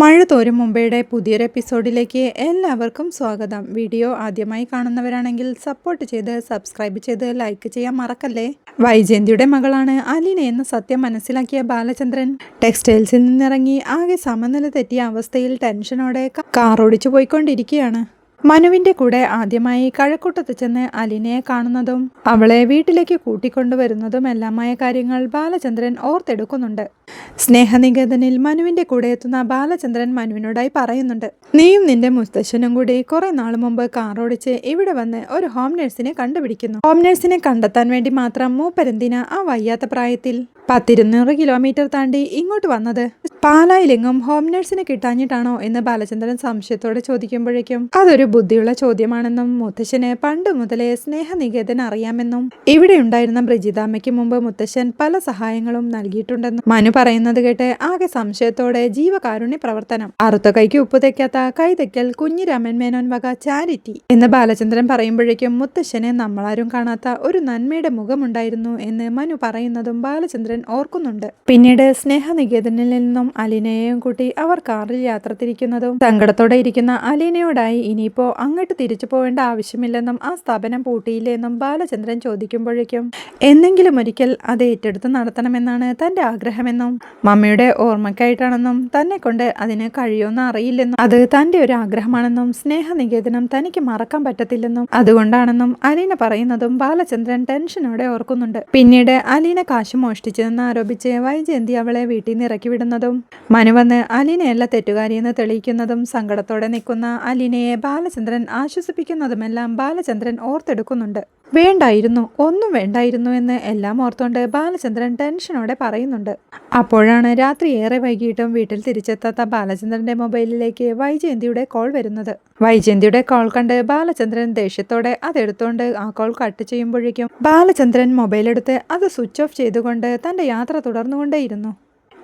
മഴ തോരും മുംബൈയുടെ പുതിയൊരു എപ്പിസോഡിലേക്ക് എല്ലാവർക്കും സ്വാഗതം. വീഡിയോ ആദ്യമായി കാണുന്നവരാണെങ്കിൽ സപ്പോർട്ട് ചെയ്ത് സബ്സ്ക്രൈബ് ചെയ്ത് ലൈക്ക് ചെയ്യാൻ മറക്കല്ലേ? വൈജയന്തിയുടെ മകളാണ് അലീന എന്ന സത്യം മനസ്സിലാക്കിയ ബാലചന്ദ്രൻ. ടെക്സ്റ്റൈൽസിൽ നിന്നിറങ്ങി ആകെ സമനില തെറ്റിയ അവസ്ഥയിൽ ടെൻഷനോടെ കാറോടിച്ചു പോയിക്കൊണ്ടിരിക്കുകയാണ്. മനുവിന്റെ കൂടെ ആദ്യമായി കഴക്കൂട്ടത്ത് ചെന്ന് അലിനയെ കാണുന്നതും അവളെ വീട്ടിലേക്ക് കൂട്ടിക്കൊണ്ടുവരുന്നതും എല്ലാമായ കാര്യങ്ങൾ ബാലചന്ദ്രൻ ഓർത്തെടുക്കുന്നുണ്ട്. സ്നേഹനികേതനിൽ മനുവിന്റെ കൂടെ എത്തുന്ന ബാലചന്ദ്രൻ മനുവിനോടായി പറയുന്നുണ്ട്. നീയും നിന്റെ മുത്തശ്ശനും കൂടി കുറെ നാൾ മുമ്പ് കാറോടിച്ച് ഇവിടെ വന്ന് ഒരു ഹോം നഴ്സിനെ കണ്ടുപിടിക്കുന്നു. ഹോം നഴ്സിനെ കണ്ടെത്താൻ വേണ്ടി മാത്രം മൂപ്പരെന്തിന ആ വയ്യാത്ത പ്രായത്തിൽ പത്തിരുന്നൂറ് കിലോമീറ്റർ താണ്ടി ഇങ്ങോട്ട് വന്നത്. പാലായിലെങ്ങും ഹോം നഴ്സിനെ കിട്ടാഞ്ഞിട്ടാണോ എന്ന് ബാലചന്ദ്രൻ സംശയത്തോടെ ചോദിക്കുമ്പോഴേക്കും അതൊരു ബുദ്ധിയുള്ള ചോദ്യമാണെന്നും മുത്തശ്ശന് പണ്ട് മുതലേ സ്നേഹനികേതൻ അറിയാമെന്നും ഇവിടെ ഉണ്ടായിരുന്ന ബ്രിജിതാമ്മയ്ക്ക് മുമ്പ് മുത്തശ്ശൻ പല സഹായങ്ങളും നൽകിയിട്ടുണ്ടെന്നും മനു പറയുന്നത് കേട്ട് ആകെ സംശയത്തോടെ ജീവകാരുണ്യ പ്രവർത്തനം അറുത്ത കൈക്ക് ഉപ്പ് തെക്കാത്ത കൈതയ്ക്കൽ കുഞ്ഞിരാമൻ മേനോൻ വക ചാരിറ്റി എന്ന് ബാലചന്ദ്രൻ പറയുമ്പോഴേക്കും മുത്തശ്ശനെ നമ്മളാരും കാണാത്ത ഒരു നന്മയുടെ മുഖമുണ്ടായിരുന്നു എന്ന് മനു പറയുന്നതും ബാലചന്ദ്രൻ ഓർക്കുന്നുണ്ട്. പിന്നീട് സ്നേഹനികേതനിൽ നിന്നും അലീനയെയും കൂട്ടി അവർ കാറിൽ യാത്ര തിരിക്കുന്നതും സങ്കടത്തോടെ ഇരിക്കുന്ന അലീനയോടായി ഇനിയിപ്പോ അങ്ങോട്ട് തിരിച്ചു പോവേണ്ട ആവശ്യമില്ലെന്നും ആ സ്ഥാപനം പൂട്ടിയില്ലെന്നും ബാലചന്ദ്രൻ ചോദിക്കുമ്പോഴേക്കും എന്നെങ്കിലും ഒരിക്കൽ അത് ഏറ്റെടുത്ത് നടത്തണമെന്നാണ് തന്റെ ആഗ്രഹമെന്നും മമ്മിയുടെ ഓർമ്മയ്ക്കായിട്ടാണെന്നും തന്നെ കൊണ്ട് അതിന് കഴിയുമെന്ന് അറിയില്ലെന്നും അത് തന്റെ ഒരു ആഗ്രഹമാണെന്നും സ്നേഹനികേതനം തനിക്ക് മറക്കാൻ പറ്റത്തില്ലെന്നും അതുകൊണ്ടാണെന്നും അലീന പറയുന്നതും ബാലചന്ദ്രൻ ടെൻഷനോടെ ഓർക്കുന്നുണ്ട്. പിന്നീട് അലീന കാശ് മോഷ്ടിച്ചതെന്ന് ആരോപിച്ച് വൈജയന്തി അവളെ വീട്ടിൽ നിന്ന് ഇറക്കി വിടുന്നതും മനുവന്ന് അലിനെയല്ല അലീനയല്ല തെറ്റുകാരിയെന്ന് തെളിയിക്കുന്നതും സങ്കടത്തോടെ നിൽക്കുന്ന അലിനയെ ബാലചന്ദ്രൻ ആശ്വസിപ്പിക്കുന്നതുമെല്ലാം ബാലചന്ദ്രൻ ഓർത്തെടുക്കുന്നുണ്ട്. വേണ്ടായിരുന്നു ഒന്നും വേണ്ടായിരുന്നു എന്ന് എല്ലാം ഓർത്തുകൊണ്ട് ബാലചന്ദ്രൻ ടെൻഷനോടെ പറയുന്നുണ്ട്. അപ്പോഴാണ് രാത്രി ഏറെ വൈകിട്ടും വീട്ടിൽ തിരിച്ചെത്താത്ത ബാലചന്ദ്രന്റെ മൊബൈലിലേക്ക് വൈജയന്തിയുടെ കോൾ വരുന്നത്. വൈജയന്തിയുടെ കോൾ കണ്ട് ബാലചന്ദ്രൻ ദേഷ്യത്തോടെ അതെടുത്തുകൊണ്ട് ആ കോൾ കട്ട് ചെയ്യുമ്പോഴേക്കും ബാലചന്ദ്രൻ മൊബൈൽ എടുത്ത് അത് സ്വിച്ച് ഓഫ് ചെയ്തുകൊണ്ട് തന്റെ യാത്ര തുടർന്നുകൊണ്ടേയിരുന്നു.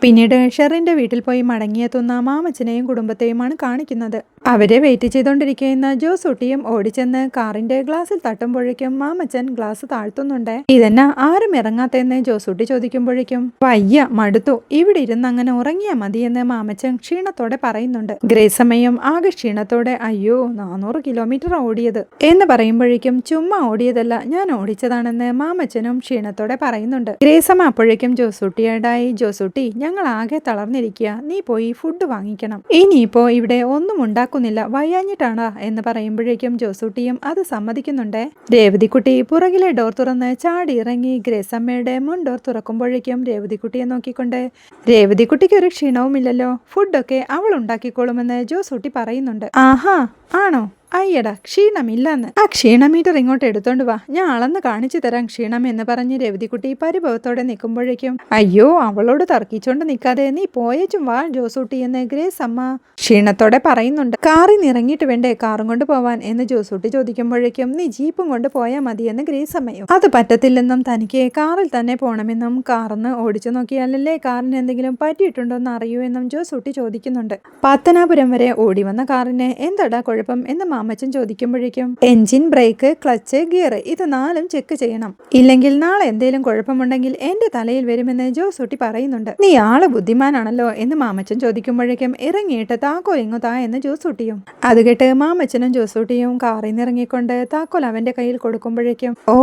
പിന്നീട് ഷെറിന്റെ വീട്ടിൽ പോയി മടങ്ങിയെത്തുന്ന മാമച്ചനെയും കുടുംബത്തെയുമാണ് കാണിക്കുന്നത്. അവരെ വെയിറ്റ് ചെയ്തുകൊണ്ടിരിക്കുന്ന ജോസൂട്ടിയും ഓടിച്ചെന്ന് കാറിന്റെ ഗ്ലാസ്സിൽ തട്ടുമ്പോഴേക്കും മാമച്ചൻ ഗ്ലാസ് താഴ്ത്തുന്നുണ്ട്. ഇതെന്നാ ആരും ഇറങ്ങാത്തെന്ന് ജോസൂട്ടി ചോദിക്കുമ്പോഴേക്കും വയ്യ മടുത്തു. ഇവിടെ ഇരുന്ന് അങ്ങനെ ഉറങ്ങിയാ മതിയെന്ന് മാമച്ചൻ ക്ഷീണത്തോടെ പറയുന്നുണ്ട്. ഗ്രേസമ്മയും ആകെ ക്ഷീണത്തോടെ അയ്യോ നാനൂറ് കിലോമീറ്റർ ഓടിയത്. എന്ന് പറയുമ്പോഴേക്കും ചുമ്മാ ഓടിയതല്ല ഞാൻ ഓടിച്ചതാണെന്ന് മാമച്ചനും ക്ഷീണത്തോടെ പറയുന്നുണ്ട്. ഗ്രേസമ്മ അപ്പോഴേക്കും ജോസൂട്ടിയോടായി ജോസൂട്ടി ഞങ്ങൾ ആകെ തളർന്നിരിക്കുക നീ പോയി ഫുഡ് വാങ്ങിക്കണം. ഇനിയിപ്പോ ഇവിടെ ഒന്നും ഉണ്ടാക്കുന്നില്ല വയ്യാഞ്ഞിട്ടാണാ എന്ന് പറയുമ്പോഴേക്കും ജോസൂട്ടിയും അത് സമ്മതിക്കുന്നുണ്ട്. രേവതിക്കുട്ടി പുറകിലെ ഡോർ തുറന്ന് ചാടി ഇറങ്ങി ഗ്രേസമ്മയുടെ മുൻ ഡോർ തുറക്കുമ്പോഴേക്കും രേവതിക്കുട്ടിയെ നോക്കിക്കൊണ്ട് രേവതിക്കുട്ടിക്ക് ഒരു ക്ഷീണവുമില്ലല്ലോ. ഫുഡൊക്കെ അവൾ ഉണ്ടാക്കിക്കോളുമെന്ന് ജോസൂട്ടി പറയുന്നുണ്ട്. ആഹാ ആണോ? അയ്യടാ ക്ഷീണമില്ലെന്ന്. ആ ക്ഷീണമീറ്റർ ഇങ്ങോട്ട് എടുത്തോണ്ട് വാ. ഞാൻ അളന്ന് കാണിച്ചു തരാം ക്ഷീണം എന്ന് പറഞ്ഞ് രവതിക്കുട്ടി പരിഭവത്തോടെ നിൽക്കുമ്പോഴേക്കും. അയ്യോ അവളോട് തർക്കിച്ചോണ്ട് നിൽക്കാതെ നീ പോയേച്ചും വാ ജോസൂട്ടി എന്ന്. ഗ്രേസ് അമ്മ ക്ഷീണത്തോടെ പറയുന്നുണ്ട്. കാറിൽ നിറങ്ങിയിട്ട് വേണ്ടേ കാറും കൊണ്ട് പോവാൻ എന്ന് ജോസൂട്ടി ചോദിക്കുമ്പോഴേക്കും നീ ജീപ്പും കൊണ്ട് പോയാൽ മതിയെന്ന് ഗ്രേസ് അമ്മയും. അത് പറ്റത്തില്ലെന്നും തനിക്ക് കാറിൽ തന്നെ പോകണമെന്നും കാറിന്ന് ഓടിച്ചു നോക്കിയാലല്ലേ കാറിന് എന്തെങ്കിലും പറ്റിയിട്ടുണ്ടോ എന്ന് അറിയൂ എന്നും ജോസൂട്ടി ചോദിക്കുന്നുണ്ട്. പത്തനാപുരം വരെ ഓടി വന്ന കാറിന് എന്താടാ കുഴപ്പം എന്ന് മാമച്ചൻ ചോദിക്കുമ്പോഴേക്കും എഞ്ചിൻ ബ്രേക്ക് ക്ലച്ച് ഗിയർ ഇത് നാലും ചെക്ക് ചെയ്യണം. ഇല്ലെങ്കിൽ നാളെ എന്തെങ്കിലും കുഴപ്പമുണ്ടെങ്കിൽ എന്റെ തലയിൽ വരുമെന്ന് ജോസൂട്ടി പറയുന്നുണ്ട്. നീ ആൾ ബുദ്ധിമാനാണല്ലോ എന്ന് മാമച്ചൻ ചോദിക്കുമ്പോഴേക്കും ഇറങ്ങിയിട്ട് താക്കോൽ ഇങ്ങു താ എന്ന് ജോസൂട്ടിയും അത് കേട്ട് മാമച്ചനും ജോസൂട്ടിയും കാറിൽ നിന്ന് താക്കോൽ അവന്റെ കയ്യിൽ കൊടുക്കുമ്പോഴേക്കും ഓ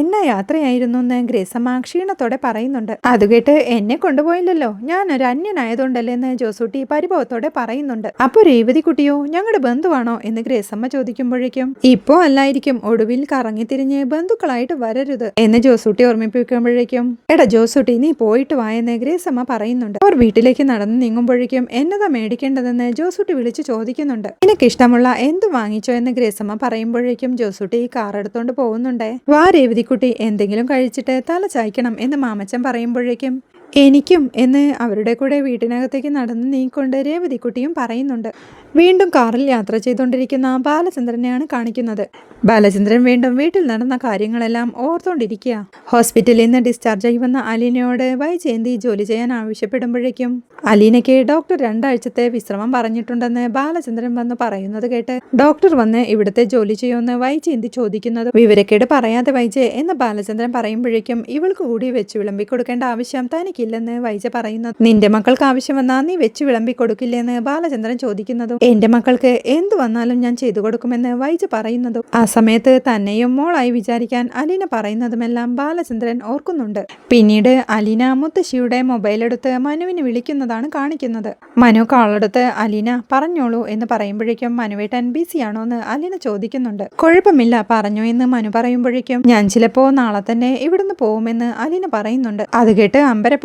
എന്ന യാത്രയായിരുന്നു എന്ന് ഗ്രേസമ്മ ക്ഷീണത്തോടെ പറയുന്നുണ്ട്. അത് കേട്ട് എന്നെ കൊണ്ടുപോയില്ലല്ലോ. ഞാൻ ഒരു അന്യനായതുകൊണ്ടല്ലേ എന്ന് ജോസൂട്ടി പരിഭവത്തോടെ പറയുന്നുണ്ട്. അപ്പൊ രേവതി കുട്ടിയോ ഞങ്ങളുടെ ബന്ധുവാണോ? എന്ന് ഗ്രേസമ്മ ചോദിക്കുമ്പോഴേക്കും ഇപ്പോ അല്ലായിരിക്കും ഒടുവിൽ കറങ്ങി തിരിഞ്ഞ് ബന്ധുക്കളായിട്ട് വരരുത് എന്ന് ജോസൂട്ടി ഓർമ്മിപ്പിക്കുമ്പോഴേക്കും എടാ ജോസൂട്ടി നീ പോയിട്ട് വായെന്ന് ഗ്രേസമ്മ പറയുന്നുണ്ട്. അവർ വീട്ടിലേക്ക് നടന്നു നീങ്ങുമ്പോഴേക്കും എന്നതാ മേടിക്കേണ്ടതെന്ന് ജോസൂട്ടി വിളിച്ച് ചോദിക്കുന്നുണ്ട്. നിനക്ക് ഇഷ്ടമുള്ള എന്ത് വാങ്ങിച്ചോ? എന്ന് ഗ്രേസമ്മ പറയുമ്പോഴേക്കും ജോസൂട്ടി ഈ കാർ എടുത്തോണ്ട് പോകുന്നുണ്ടേ. വാ രേവതിക്കുട്ടി എന്തെങ്കിലും കഴിച്ചിട്ട് തല ചായ്ക്കണം എന്ന് മാമച്ചൻ പറയുമ്പോഴേക്കും എനിക്കും എന്ന് അവരുടെ കൂടെ വീട്ടിനകത്തേക്ക് നടന്ന് നീക്കൊണ്ട് രേവതിക്കുട്ടിയും പറയുന്നുണ്ട്. വീണ്ടും കാറിൽ യാത്ര ചെയ്തുകൊണ്ടിരിക്കുന്ന ബാലചന്ദ്രനെയാണ് കാണിക്കുന്നത്. ബാലചന്ദ്രൻ വീണ്ടും വീട്ടിൽ നടന്ന കാര്യങ്ങളെല്ലാം ഓർത്തുകൊണ്ടിരിക്കുക ഹോസ്പിറ്റലിൽ നിന്ന് ഡിസ്ചാർജ് ആയി വന്ന അലീനയോട് വൈജയന്തി ജോലി ചെയ്യാൻ ആവശ്യപ്പെടുമ്പോഴേക്കും അലീനയ്ക്ക് ഡോക്ടർ രണ്ടാഴ്ചത്തെ വിശ്രമം പറഞ്ഞിട്ടുണ്ടെന്ന് ബാലചന്ദ്രൻ വന്ന് പറയുന്നത് കേട്ട് ഡോക്ടർ വന്ന് ഇവിടുത്തെ ജോലി ചെയ്യുമെന്ന് വൈജയന്തി ചോദിക്കുന്നത് വിവരക്കേട് പറയാതെ വൈജയ് എന്ന് ബാലചന്ദ്രൻ പറയുമ്പോഴേക്കും ഇവൾക്ക് കൂടി വെച്ച് വിളമ്പിക്കൊടുക്കേണ്ട ആവശ്യം തനിക്ക് കഴിക്കില്ലെന്ന് വൈജ പറയുന്നത്. നിന്റെ മക്കൾക്ക് ആവശ്യം വന്നാൽ നീ വെച്ച് വിളമ്പി കൊടുക്കില്ലെന്ന് ബാലചന്ദ്രൻ ചോദിക്കുന്നതും എന്റെ മക്കൾക്ക് എന്ത് വന്നാലും ഞാൻ ചെയ്തു കൊടുക്കുമെന്ന് വൈജ പറയുന്നതും ആ സമയത്ത് തന്നെയും മോളായി വിചാരിക്കാൻ അലീന പറയുന്നതുമെല്ലാം ബാലചന്ദ്രൻ ഓർക്കുന്നുണ്ട്. പിന്നീട് അലീന മുത്തശ്ശിയുടെ മൊബൈൽ എടുത്ത് മനുവിന് വിളിക്കുന്നതാണ് കാണിക്കുന്നത്. മനു കാളെടുത്ത് അലീന പറഞ്ഞോളൂ എന്ന് പറയുമ്പോഴേക്കും മനുവേട്ടൻ ബിസിയാണോ എന്ന് അലീന ചോദിക്കുന്നുണ്ട്. കുഴപ്പമില്ല പറഞ്ഞു എന്ന് മനു പറയുമ്പോഴേക്കും ഞാൻ ചിലപ്പോ നാളെ തന്നെ ഇവിടുന്ന് പോകുമെന്ന് അലീന പറയുന്നുണ്ട്. അത് കേട്ട്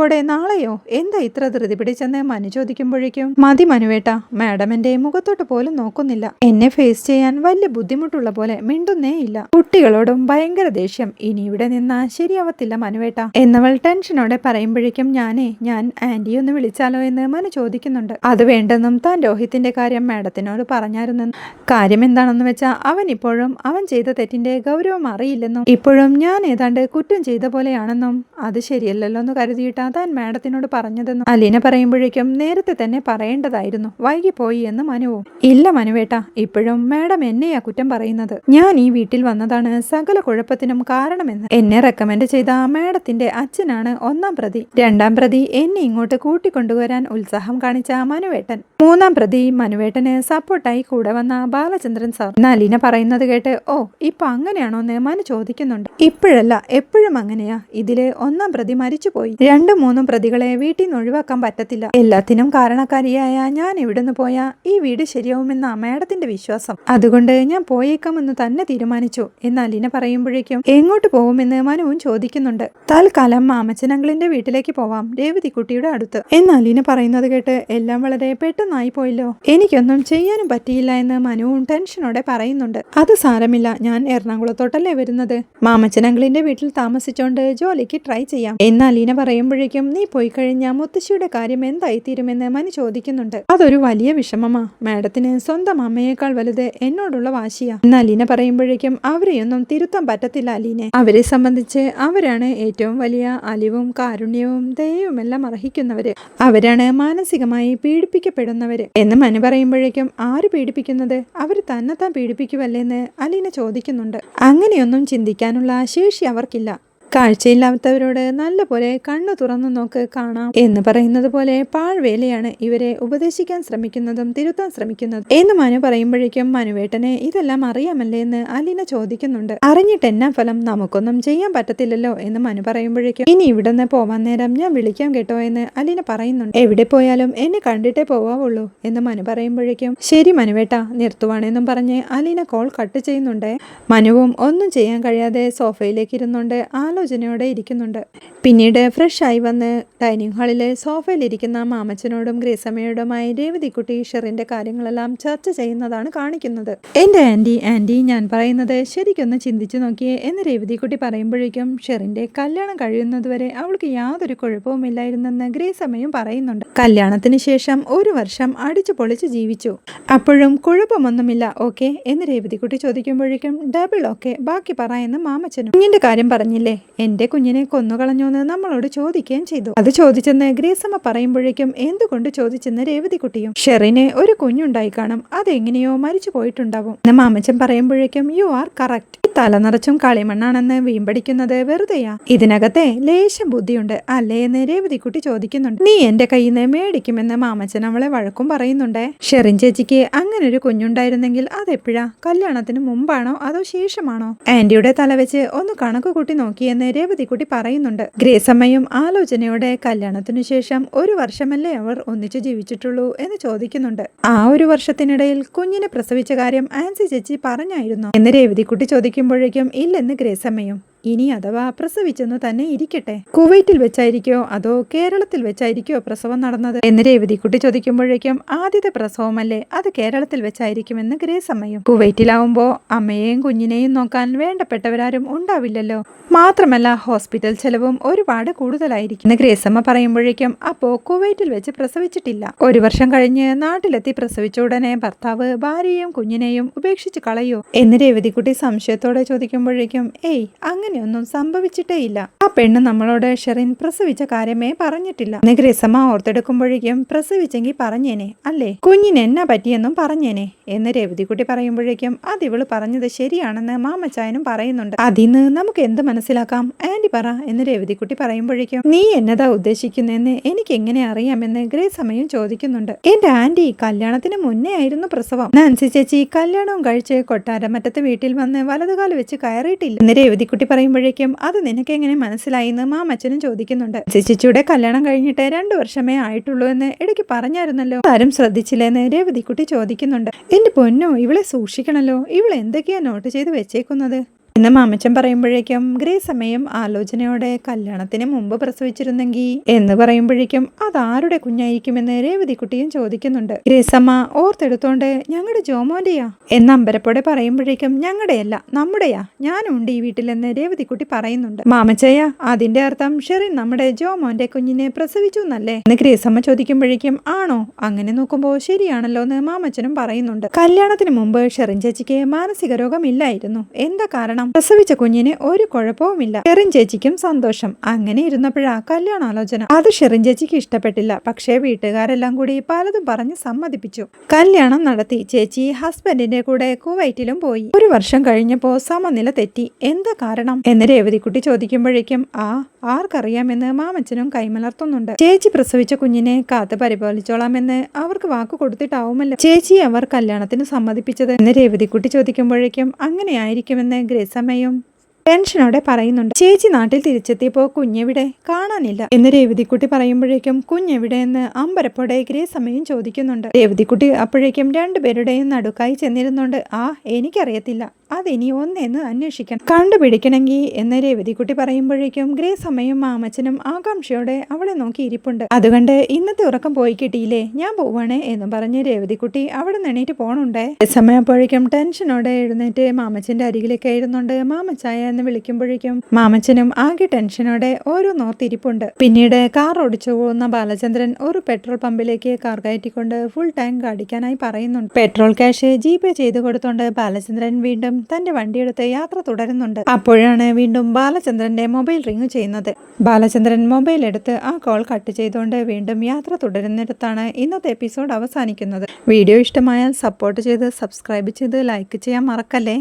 അമ്പരപ്പോടെ നാളെയോ? എന്താ ഇത്ര ധൃതി പിടിച്ചെന്ന് മനു ചോദിക്കുമ്പോഴേക്കും മതി മനുവേട്ട മാഡം എന്റെ മുഖത്തോട്ട് പോലും നോക്കുന്നില്ല. എന്നെ ഫേസ് ചെയ്യാൻ വലിയ ബുദ്ധിമുട്ടുള്ള പോലെ മിണ്ടുന്നേ ഇല്ല. കുട്ടികളോടും ഭയങ്കര ദേഷ്യം. ഇനി ഇവിടെ നിന്നാ ശരിയാവത്തില്ല മനുവേട്ട. എന്നവൾ ടെൻഷനോടെ പറയുമ്പോഴേക്കും ഞാനേ ഞാൻ ആന്റി ഒന്ന് വിളിച്ചാലോ എന്ന് മനു ചോദിക്കുന്നുണ്ട്. അത് വേണ്ടെന്നും താൻ രോഹിത്തിന്റെ കാര്യം മാഡത്തിനോട് പറഞ്ഞായിരുന്നു. കാര്യം എന്താണെന്ന് വെച്ചാൽ അവൻ ഇപ്പോഴും അവൻ ചെയ്ത തെറ്റിന്റെ ഗൗരവം അറിയില്ലെന്നും ഇപ്പോഴും ഞാൻ ഏതാണ്ട് കുറ്റം ചെയ്ത പോലെയാണെന്നും. അത് ശരിയല്ലല്ലോ എന്ന് കരുതിയിട്ടാ താൻ മാഡത്തിനോട് പറഞ്ഞതെന്ന് അലീന പറയുമ്പോഴേക്കും നേരത്തെ തന്നെ പറയേണ്ടതായിരുന്നു. വൈകിപ്പോയി എന്ന് മനുവും. ഇല്ല മനുവേട്ട ഇപ്പോഴും മാഡം എന്നെയാ കുറ്റം പറയുന്നത്. ഞാൻ ഈ വീട്ടിൽ വന്നതാണ് സകല കുഴപ്പത്തിനും കാരണമെന്ന്. എന്നെ റെക്കമെൻഡ് ചെയ്ത മാഡത്തിന്റെ അച്ഛനാണ് ഒന്നാം പ്രതി. രണ്ടാം പ്രതി എന്നെ ഇങ്ങോട്ട് കൂട്ടിക്കൊണ്ടുവരാൻ ഉത്സാഹം കാണിച്ച മനുവേട്ടൻ. മൂന്നാം പ്രതി മനുവേട്ടന് സപ്പോർട്ടായി കൂടെ വന്ന ബാലചന്ദ്രൻ സാർ നലീന പറയുന്നത് കേട്ട് ഓ ഇപ്പൊ അങ്ങനെയാണോ എന്ന് മനു ചോദിക്കുന്നുണ്ട്. ഇപ്പോഴല്ല എപ്പോഴും അങ്ങനെയാ. ഇതിൽ ഒന്നാം പ്രതി മരിച്ചുപോയി. രണ്ടും മൂന്നും പ്രതികളെ വീട്ടിൽ നിന്ന് ഒഴിവാക്കാൻ പറ്റത്തില്ല. എല്ലാത്തിനും കാരണക്കാരിയായ ഞാൻ ഇവിടുന്ന് പോയാ? ഈ വീട് ശരിയാവുമെന്ന മേഡത്തിന്റെ വിശ്വാസം. അതുകൊണ്ട് ഞാൻ പോയേക്കാമെന്ന് തന്നെ തീരുമാനിച്ചു. എന്നാൽ അലീന പറയുമ്പോഴേക്കും എങ്ങോട്ട് പോകുമെന്ന് മനുവും ചോദിക്കുന്നുണ്ട്. തൽക്കാലം മാമച്ചനങ്കിളിന്റെ വീട്ടിലേക്ക് പോവാം. രേവതിക്കുട്ടിയുടെ അടുത്ത്. എന്നാൽ ഇന പറയുന്നത് കേട്ട് എല്ലാം വളരെ പെട്ടെന്നായി പോയല്ലോ. എനിക്കൊന്നും ചെയ്യാനും പറ്റിയില്ല എന്ന് മനുവും ടെൻഷനോടെ പറയുന്നുണ്ട്. അത് സാരമില്ല. ഞാൻ എറണാകുളത്തോട്ടല്ലേ വരുന്നത്? മാമച്ചനങ്കിളിന്റെ വീട്ടിൽ താമസിച്ചോണ്ട് ജോലിക്ക് ട്രൈ ചെയ്യാം. എന്നാൽ അലീന പറയുമ്പോഴേക്കും നീ പോയി കഴിഞ്ഞാൽ മുത്തശ്ശിയുടെ കാര്യം എന്തായി തീരുമെന്ന് മനു ചോദിക്കുന്നുണ്ട്. അതൊരു വലിയ വിഷമമാ. മാഡത്തിന് സ്വന്തം അമ്മയേക്കാൾ വലുത് എന്നോടുള്ള വാശിയാ. എന്ന് അലീന പറയുമ്പോഴേക്കും അവരെയൊന്നും തിരുത്താൻ പറ്റത്തില്ല അലീനെ അവരെ സംബന്ധിച്ച് അവരാണ് ഏറ്റവും വലിയ അലിവും കാരുണ്യവും ദയവുമെല്ലാം അർഹിക്കുന്നവര്. അവരാണ് മാനസികമായി പീഡിപ്പിക്കപ്പെടുന്നവര്. എന്ന് മനു പറയുമ്പോഴേക്കും ആര് പീഡിപ്പിക്കുന്നത്? അവർ തന്നെത്താൻ പീഡിപ്പിക്കുവല്ലേന്ന് അലീന ചോദിക്കുന്നുണ്ട്. അങ്ങനെയൊന്നും ചിന്തിക്കാനുള്ള ശേഷി അവർക്കില്ല. കാഴ്ചയില്ലാത്തവരോട് നല്ലപോലെ കണ്ണു തുറന്നു നോക്ക് കാണാം എന്ന് പറയുന്നത് പോലെ പാഴ്വേലയാണ് ഇവരെ ഉപദേശിക്കാൻ ശ്രമിക്കുന്നതും തിരുത്താൻ ശ്രമിക്കുന്നതും. എന്ന് മനു പറയുമ്പോഴേക്കും മനുവേട്ടനെ ഇതെല്ലാം അറിയാമല്ലേ എന്ന് അലീന ചോദിക്കുന്നുണ്ട്. അറിഞ്ഞിട്ട് എന്നാ ഫലം? നമുക്കൊന്നും ചെയ്യാൻ പറ്റത്തില്ലല്ലോ എന്ന് മനു പറയുമ്പോഴേക്കും ഇനി ഇവിടുന്ന് പോവാൻ നേരം ഞാൻ വിളിക്കാം കേട്ടോ എന്ന് അലീന പറയുന്നുണ്ട്. എവിടെ പോയാലും എന്നെ കണ്ടിട്ടേ പോവാവുള്ളൂ എന്ന് മനു പറയുമ്പോഴേക്കും ശരി മനുവേട്ട നിർത്തുവാണെന്നും പറഞ്ഞ് അലീന കോൾ കട്ട് ചെയ്യുന്നുണ്ട്. മനുവും ഒന്നും ചെയ്യാൻ കഴിയാതെ സോഫയിലേക്ക് ഇരുന്നുണ്ട് ഇരുന്നുകൊണ്ട് ആലോചനയോടെ ഇരിക്കുന്നുണ്ട്. പിന്നീട് ഫ്രഷായി വന്ന് ഡൈനിങ് ഹാളിലെ സോഫയിലിരിക്കുന്ന മാമച്ചനോടും ഗ്രേസമ്മയോടുമായി രേവതിക്കുട്ടി ഷെറിന്റെ കാര്യങ്ങളെല്ലാം ചർച്ച ചെയ്യുന്നതാണ് കാണിക്കുന്നത്. എന്റെ ആന്റി ആന്റി ഞാൻ പറയുന്നത് ശരിക്കൊന്ന് ചിന്തിച്ചു നോക്കിയേ എന്ന് രേവതിക്കുട്ടി പറയുമ്പോഴേക്കും ഷെറിന്റെ കല്യാണം കഴിയുന്നതുവരെ അവൾക്ക് യാതൊരു കുഴപ്പവുമില്ലായിരുന്നെന്ന് ഗ്രേസമ്മയും പറയുന്നുണ്ട്. കല്യാണത്തിന് ശേഷം ഒരു വർഷം അടിച്ചു പൊളിച്ച് ജീവിച്ചു. അപ്പോഴും കുഴപ്പമൊന്നുമില്ല ഓക്കെ എന്ന് രേവതിക്കുട്ടി ചോദിക്കുമ്പോഴേക്കും ഡബിൾ ഓക്കെ ബാക്കി പറ എന്ന് മാമച്ചനും കുഞ്ഞിന്റെ കാര്യം പറഞ്ഞില്ലേ എന്റെ കുഞ്ഞിനെ കൊന്നുകളഞ്ഞോന്ന് നമ്മളോട് ചോദിക്കുകയും ചെയ്തു. അത് ചോദിച്ചെന്ന് ഗ്രേസമ്മ പറയുമ്പോഴേക്കും എന്തുകൊണ്ട് ചോദിച്ചെന്ന് രേവതിക്കുട്ടിയും ഷെറിനെ ഒരു കുഞ്ഞുണ്ടായി കാണും. അതെങ്ങനെയോ മരിച്ചു പോയിട്ടുണ്ടാവും. എന്ന് മാമച്ചൻ പറയുമ്പോഴേക്കും യു ആർ കറക്റ്റ് തല നിറച്ചും കളിമണ്ണാണെന്ന് വീമ്പടിക്കുന്നത് വെറുതെയാ. ഇതിനകത്തെ ലേശം ബുദ്ധിയുണ്ട്. അല്ലേ എന്ന് രേവതിക്കുട്ടി ചോദിക്കുന്നുണ്ട്. നീ എന്റെ കയ്യിൽ നിന്ന് മേടിക്കുമെന്ന് മാമച്ചൻ അവളെ വഴക്കും പറയുന്നുണ്ട്? ഷെറിൻ ചേച്ചിക്ക് അങ്ങനെ ഒരു കുഞ്ഞുണ്ടായിരുന്നെങ്കിൽ അതെപ്പോഴാ? കല്യാണത്തിന് മുമ്പാണോ അതോ ശേഷമാണോ? ആന്റിയുടെ തല വെച്ച് ഒന്ന് കണക്ക് കൂട്ടി നോക്കിയെന്ന് രേവതിക്കുട്ടി പറയുന്നുണ്ട്. ഗ്രേസമ്മയും ആലോചനയോടെ കല്യാണത്തിനു ശേഷം ഒരു വർഷമല്ലേ അവർ ഒന്നിച്ചു ജീവിച്ചിട്ടുള്ളൂ എന്ന് ചോദിക്കുന്നുണ്ട്. ആ ഒരു വർഷത്തിനിടയിൽ കുഞ്ഞിനെ പ്രസവിച്ച കാര്യം ആൻസി ചേച്ചി പറഞ്ഞായിരുന്നു? എന്ന് രേവതിക്കുട്ടി ചോദിക്കുമ്പോഴേക്കും ഇല്ലെന്ന് ഗ്രേസമ്മയും. ഇനി അഥവാ പ്രസവിച്ചെന്ന് തന്നെ ഇരിക്കട്ടെ. കുവൈറ്റിൽ വെച്ചായിരിക്കോ അതോ കേരളത്തിൽ വെച്ചായിരിക്കോ പ്രസവം നടന്നത്? എന്ന് രേവതിക്കുട്ടി ചോദിക്കുമ്പോഴേക്കും ആദ്യത്തെ പ്രസവമല്ലേ? അത് കേരളത്തിൽ വെച്ചായിരിക്കുമെന്ന് ഗ്രേസ് അമ്മയും കുവൈറ്റിലാവുമ്പോ അമ്മയെയും കുഞ്ഞിനെയും നോക്കാൻ വേണ്ടപ്പെട്ടവരാരും ഉണ്ടാവില്ലല്ലോ. മാത്രമല്ല ഹോസ്പിറ്റൽ ചെലവും ഒരുപാട് കൂടുതലായിരിക്കും എന്ന് ഗ്രേസമ്മ പറയുമ്പോഴേക്കും അപ്പോ കുവൈറ്റിൽ വെച്ച് പ്രസവിച്ചിട്ടില്ല. ഒരു വർഷം കഴിഞ്ഞ് നാട്ടിലെത്തി പ്രസവിച്ച ഉടനെ ഭർത്താവ് ഭാര്യയും കുഞ്ഞിനെയും ഉപേക്ഷിച്ച് കളയോ? എന്ന് രേവതിക്കുട്ടി സംശയത്തോടെ ചോദിക്കുമ്പോഴേക്കും ഏയ് അങ്ങനെ അങ്ങനെയൊന്നും സംഭവിച്ചിട്ടേയില്ല ആ പെണ്ണ് നമ്മളോട് ഷെറിൻ പ്രസവിച്ച കാര്യമേ പറഞ്ഞിട്ടില്ല. എന്ന് ഓർത്തെടുക്കുമ്പോഴേക്കും പ്രസവിച്ചെങ്കിൽ പറഞ്ഞേനെ അല്ലേ? കുഞ്ഞിന് എന്നാ പറ്റിയെന്നും പറഞ്ഞേനെ എന്ന് രവതിക്കുട്ടി പറയുമ്പോഴേക്കും അത് ഇവൾ പറഞ്ഞത് ശരിയാണെന്ന് മാമച്ചായനും പറയുന്നുണ്ട്. അതിന്ന് നമുക്ക് എന്ത് മനസ്സിലാക്കാം? ആന്റി പറ എന്ന് രവതിക്കുട്ടി പറയുമ്പോഴേക്കും നീ എന്നതാ ഉദ്ദേശിക്കുന്നതെന്ന് എനിക്ക് എങ്ങനെ അറിയാമെന്ന് ഗ്രേസമ്മയും ചോദിക്കുന്നുണ്ട്. എന്റെ ആന്റി കല്യാണത്തിന് മുന്നേ ആയിരുന്നു പ്രസവം. നാൻസി ചേച്ചി കല്യാണവും കഴിച്ച് കൊട്ടാരമറ്റത്ത് വീട്ടിൽ വന്ന് വലതുകാൽ വെച്ച് കയറിയിട്ടില്ല. എന്ന് രവതിക്കുട്ടി പറയുമ്പോഴേക്കും അത് നിനക്ക് എങ്ങനെ മനസ്സിലായി? എന്ന് മാമച്ചനും ചോദിക്കുന്നുണ്ട്. ചേച്ചിയുടെ കല്യാണം കഴിഞ്ഞിട്ട് രണ്ടു വർഷമേ ആയിട്ടുള്ളൂ എന്ന് ഇടയ്ക്ക് പറഞ്ഞായിരുന്നല്ലോ. ആരും ശ്രദ്ധിച്ചില്ലെന്ന് രേവതിക്കുട്ടി ചോദിക്കുന്നുണ്ട്. എന്റെ പൊന്നോ ഇവളെ സൂക്ഷിക്കണല്ലോ. ഇവൾ എന്തൊക്കെയാ നോട്ട് ചെയ്ത് വെച്ചേക്കുന്നത്? എന്ന് മാമച്ചൻ പറയുമ്പോഴേക്കും ഗ്രേ സമയം ആലോചനയോടെ കല്യാണത്തിന് മുമ്പ് പ്രസവിച്ചിരുന്നെങ്കിൽ എന്ന് പറയുമ്പോഴേക്കും അതാരുടെ കുഞ്ഞായിരിക്കുമെന്ന് രേവതിക്കുട്ടിയും ചോദിക്കുന്നുണ്ട്. ഗ്രേസമ്മ ഓർത്തെടുത്തോണ്ട് ഞങ്ങളുടെ ജോമോന്റെയാ? എന്ന് അമ്പരപ്പോടെ പറയുമ്പോഴേക്കും ഞങ്ങളുടെയല്ല നമ്മുടെയാ. ഞാനും ഉണ്ട് ഈ വീട്ടിലെന്ന് രേവതിക്കുട്ടി പറയുന്നുണ്ട്. മാമച്ചയ അതിന്റെ അർത്ഥം ഷെറിൻ നമ്മുടെ ജോമോന്റെ കുഞ്ഞിനെ പ്രസവിച്ചു എന്നല്ലേ എന്ന് ഗ്രേസമ്മ ചോദിക്കുമ്പോഴേക്കും ആണോ? അങ്ങനെ നോക്കുമ്പോൾ ശരിയാണല്ലോ എന്ന് മാമച്ചനും പറയുന്നുണ്ട്. കല്യാണത്തിന് മുമ്പ് ഷെറിൻ ചേച്ചിക്ക് മാനസിക രോഗമില്ലായിരുന്നു. എന്താ കാരണം? പ്രസവിച്ച കുഞ്ഞിന് ഒരു കുഴപ്പവുമില്ല. ഷെറിൻ ചേച്ചിക്കും സന്തോഷം. അങ്ങനെ ഇരുന്നപ്പോഴാ കല്യാണാലോചന. അത് ഷെറിൻ ചേച്ചിക്ക് ഇഷ്ടപ്പെട്ടില്ല. പക്ഷേ വീട്ടുകാരെല്ലാം കൂടി പലതും പറഞ്ഞ് സമ്മതിപ്പിച്ചു. കല്യാണം നടത്തി ചേച്ചി ഹസ്ബൻഡിന്റെ കൂടെ കുവൈറ്റിലും പോയി. ഒരു വർഷം കഴിഞ്ഞപ്പോ സമനില തെറ്റി. എന്താ കാരണം? എന്ന് രേവതിക്കുട്ടി ചോദിക്കുമ്പോഴേക്കും ആ ആർക്കറിയാമെന്ന് മാമച്ചനും കൈമലർത്തുന്നുണ്ട്. ചേച്ചി പ്രസവിച്ച കുഞ്ഞിനെ കാത്ത് പരിപാലിച്ചോളാമെന്ന് അവർക്ക് വാക്ക് കൊടുത്തിട്ടാവുമല്ലോ. ചേച്ചി അവർ കല്യാണത്തിന് സമ്മതിപ്പിച്ചത് എന്ന് രേവതിക്കുട്ടി ചോദിക്കുമ്പോഴേക്കും അങ്ങനെയായിരിക്കുമെന്ന് ഗ്രേസമ്മയും ടെൻഷനോടെ പറയുന്നുണ്ട്. ചേച്ചി നാട്ടിൽ തിരിച്ചെത്തിയപ്പോ കുഞ്ഞെവിടെ? കാണാനില്ല എന്ന് രേവതിക്കുട്ടി പറയുമ്പോഴേക്കും കുഞ്ഞെവിടെ എന്ന് അമ്പരപ്പോടെ സമയം ചോദിക്കുന്നുണ്ട്. രേവതിക്കുട്ടി അപ്പോഴേക്കും രണ്ടുപേരുടെയും നടുക്കായി ചെന്നിരുന്നുണ്ട്. ആ എനിക്കറിയത്തില്ല. അതിനി ഒന്നെന്ന് അന്വേഷിക്കണം. കണ്ടുപിടിക്കണമെങ്കിൽ എന്ന് രേവതിക്കുട്ടി പറയുമ്പോഴേക്കും ഗ്രേസ് അമ്മയും മാമച്ചനും ആകാംക്ഷയോടെ അവളെ നോക്കി ഇരിപ്പുണ്ട്. അതുകൊണ്ട് ഇന്നത്തെ ഉറക്കം പോയി കിട്ടിയില്ലേ ഞാൻ പോവാണേ എന്ന് പറഞ്ഞ് രേവതിക്കുട്ടി അവിടെ നിന്നേറ്റ് പോണുണ്ടേ. സമയം അപ്പോഴേക്കും ടെൻഷനോടെ എഴുന്നേറ്റ് മാമച്ചന്റെ അരികിലേക്ക് എഴുന്നുണ്ട് മാമച്ചായ എന്ന് വിളിക്കുമ്പോഴേക്കും മാമച്ചനും ആകെ ടെൻഷനോടെ ഓരോ നോർത്തിരിപ്പുണ്ട്. പിന്നീട് കാർ ഓടിച്ചു പോകുന്ന ബാലചന്ദ്രൻ ഒരു പെട്രോൾ പമ്പിലേക്ക് കാർ കയറ്റിക്കൊണ്ട് ഫുൾ ടാങ്ക് അടിക്കാനായി പറയുന്നുണ്ട്. പെട്രോൾ ക്യാഷ് ജി പേ ചെയ്ത് കൊടുത്തോണ്ട് ബാലചന്ദ്രൻ വീണ്ടും തന്റെ വണ്ടിയെടുത്ത് യാത്ര തുടരുന്നുണ്ട്. അപ്പോഴാണ് വീണ്ടും ബാലചന്ദ്രന്റെ മൊബൈൽ റിങ് ചെയ്യുന്നത്. ബാലചന്ദ്രൻ മൊബൈൽ എടുത്ത് ആ കോൾ കട്ട് ചെയ്തുകൊണ്ട് വീണ്ടും യാത്ര തുടരുന്നിടത്താണ് ഇന്നത്തെ എപ്പിസോഡ് അവസാനിക്കുന്നത്. വീഡിയോ ഇഷ്ടമായാൽ സപ്പോർട്ട് ചെയ്ത് സബ്സ്ക്രൈബ് ചെയ്ത് ലൈക്ക് ചെയ്യാൻ മറക്കല്ലേ?